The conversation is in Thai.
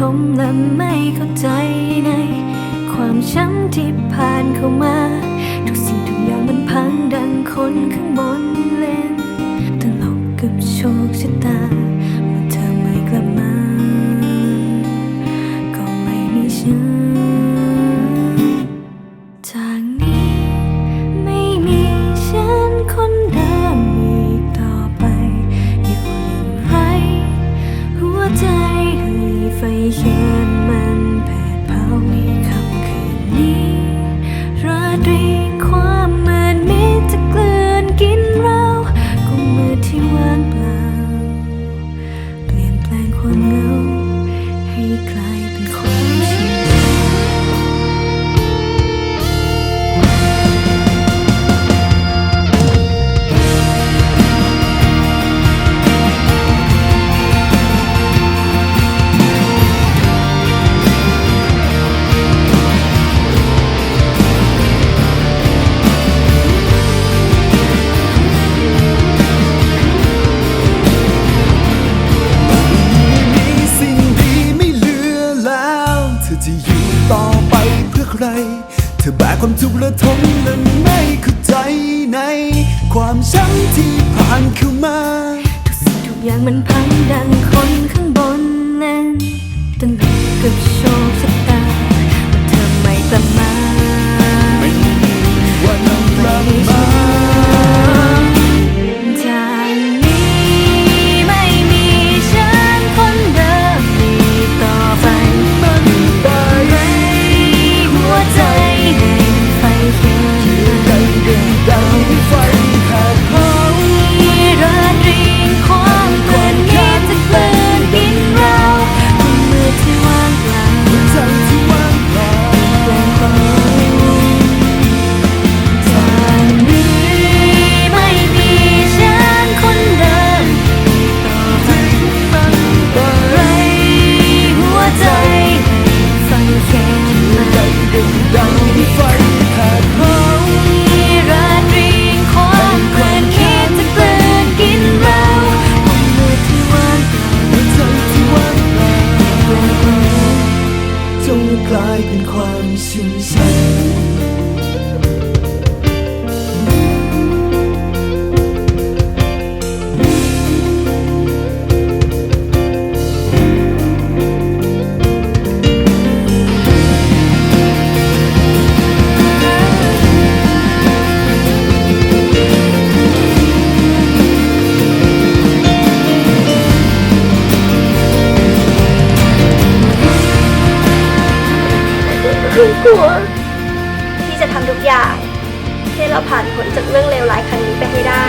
ทมและไม่เข้าใจในความช้ำที่ผ่านเข้ามา ทุกสิ่งทุกอย่างมันพังดังคนข้างบนเลย ทุกระทมและไม่เข้าใจใน ความช้ำที่ผ่านเข้ามาทุกสิ่งทุกอย่างมันพังดังคนข้างบนนั้นตั้งกับโชน กลายเป็นความสิ้สัน คืนกลัวที่จะทำทุกอย่างให้เราผ่านผลจากเรื่องเลวร้ายครั้งนี้ไปให้ได้